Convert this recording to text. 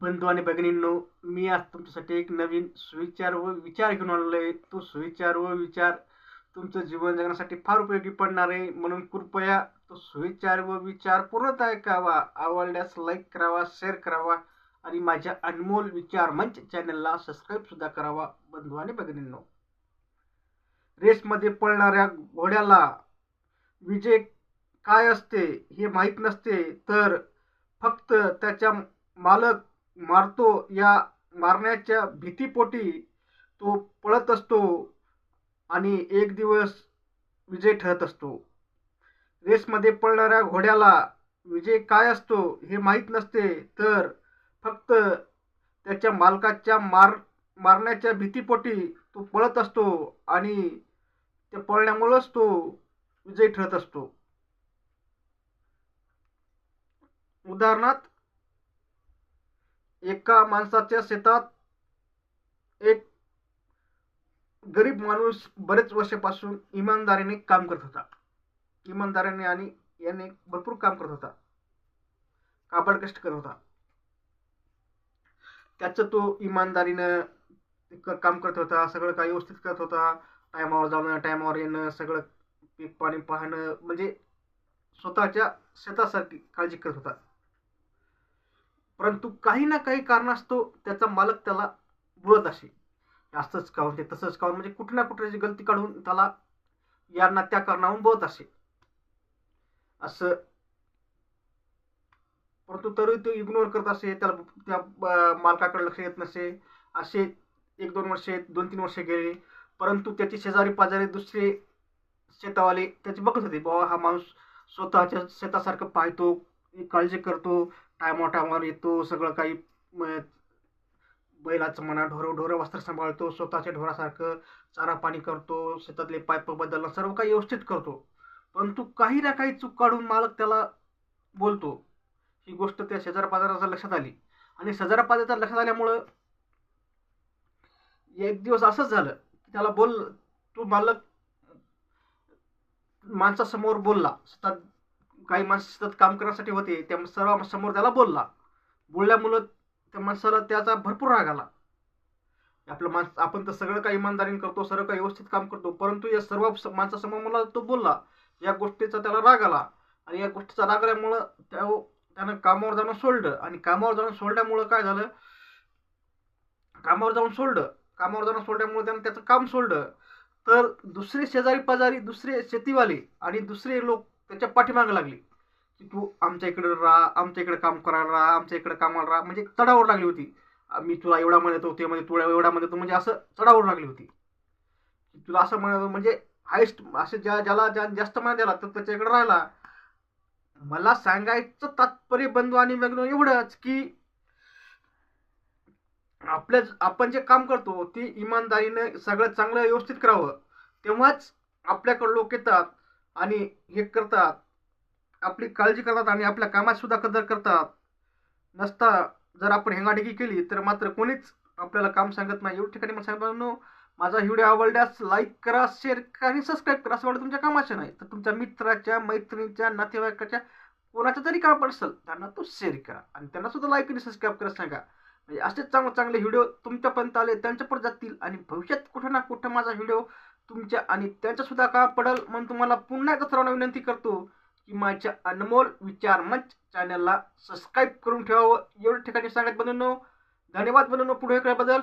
बंधू आणि भगिनींनो मी आज तुमच्यासाठी एक नवीन सुविचार व विचार घेऊन आलेलो आहे. तो सुविचार व विचार तुमचं जीवन जगण्यासाठी फार उपयोगी पडणार आहे. म्हणून कृपया तो सुविचार व विचार पूर्णत ऐकावा. आवडल्यास लाईक करावा शेअर करावा आणि माझ्या अनमोल विचार मंच चॅनलला सबस्क्राईब सुद्धा करावा बंधू आणि भगिनींनो. रेसमध्ये पळणाऱ्या घोड्याला विजय काय असते हे माहीत नसते तर फक्त त्याच्या मालक मारतो या मारण्याच्या भीतीपोटी तो पळत असतो आणि एक दिवस विजय ठरत असतो. रेसमध्ये पळणाऱ्या घोड्याला विजय काय असतो हे माहीत नसते तर फक्त त्याच्या मालकाच्या मार मारण्याच्या भीतीपोटी तो पळत असतो आणि ते पळण्यामुळंच तो विजय ठरत असतो. उदाहरणार्थ एका माणसाच्या शेतात एक गरीब माणूस बरेच वर्षापासून इमानदारीने काम करत होता. इमानदारीने आणि याने भरपूर काम करत होता. काबड कष्ट करत होता. त्याचं तो इमानदारीनं काम करत होता सगळं काही व्यवस्थित करत होता. टायमावर जाणं टायमावर येणं सगळं पीक पाणी पाहणं म्हणजे स्वतःच्या शेतासाठी काळजी करत होता. परंतु काही ना काही कारणास्तव त्याचा मालक त्याला बोलत असे असंच काहून ते तसंच काहून म्हणजे कुठे ना कुठे गलती काढून त्याला यांना त्या कारणाहून बोलत असे असं. परंतु तरी तो इग्नोर करत असे त्याला त्या मालकाकडे लक्ष येत नसे असे एक दोन वर्षे दोन तीन वर्षे गेले. परंतु त्याचे शेजारी पाजारी दुसरे शेतावाले त्याची बघत होते बाबा हा माणूस स्वतःच्या शेतासारखं पाहतो काळजी करतो टायमा टायमावर येतो सगळं काही म- बैलाचं म्हणा ढोरं ढोरं वस्त्र सांभाळतो स्वतःच्या ढोरासारखं चारा पाणी करतो शेतातले पाईप बदलणं सर्व काही व्यवस्थित करतो. परंतु काही ना काही चूक काढून मालक त्याला बोलतो. ही गोष्ट त्या शेजारा पाजाराच्या लक्षात आली. आणि शेजारा पाजाराच्या लक्षात आल्यामुळं एक दिवस असंच झालं की त्याला बोल तू मालक माणसासमोर बोलला. शेतात काही माणसं शेतात काम करण्यासाठी होते त्या सर्व समोर त्याला बोलला. बोलल्यामुळं त्या माणसाला त्याचा भरपूर राग आला. आपलं माणस आपण तर सगळं काही इमानदारीने करतो सर्व काही व्यवस्थित काम करतो परंतु या सर्व माणसासमोर मला तो बोलला या गोष्टीचा त्याला राग आला. आणि या गोष्टीचा राग आल्यामुळं त्या त्यानं कामावर जाणं सोडलं. आणि कामावर जाणं सोडल्यामुळं काय झालं? कामावर जाऊन सोडलं. कामावर जाणं सोडल्यामुळे त्यानं त्याचं काम सोडलं. तर दुसरे शेजारी पाजारी दुसरे शेतीवाले आणि दुसरे लोक त्यांच्या पाठीमागं लागली. की तू आमच्या इकडे राहा आमच्या इकडे काम करायला राहा आमच्या इकडे कामाला राहा म्हणजे चढावर लागली होती. मी तुला एवढा म्हणत होते म्हणजे तुला एवढा म्हणतो म्हणजे असं चढावर लागली होती. की तुला असं म्हणत म्हणजे हायस्ट असे ज्या ज्याला ज्या जास्त मान द्याला तर त्याच्याकडे राहिला. मला सांगायचं तात्पर्य बंधू आणि लग्न एवढंच की आपल्या आपण जे काम करतो ते इमानदारीनं सगळं चांगलं व्यवस्थित करावं. तेव्हाच आपल्याकडे लोक येतात. आणि हे करतात. आपली काळजी करतात आणि आपल्या कामात सुद्धा कदर करतात. नसता जर आपण हेंगाडेगी केली तर मात्र कोणीच आपल्याला काम सांगत नाही. एवढ्या ठिकाणी मला सांगतो माझा व्हिडिओ आवडल्यास लाईक करा शेअर करा आणि सबस्क्राईब करा. असं वाटतं तुमच्या कामाचे नाही तर तुमच्या मित्राच्या मैत्रिणीच्या नातेवाईकाच्या कोणाच्या तरी काम असेल त्यांना तो शेअर करा. आणि त्यांना सुद्धा लाईक आणि सबस्क्राईब करा सांगा. म्हणजे असे चांगले चांगले व्हिडिओ तुमच्यापर्यंत आले त्यांच्यापर्यंत जातील आणि भविष्यात कुठं ना कुठं माझा व्हिडिओ तुमच्या आणि त्यांच्या सुद्धा का पडेल? म्हणून तुम्हाला पुन्हा एकदा सर्वांना विनंती करतो की माझ्या अनमोल विचार मंच चॅनलला सबस्क्राईब करून ठेवावं. एवढ्या ठिकाणी सांगत बनवणं धन्यवाद बनवणं पुढे बद्दल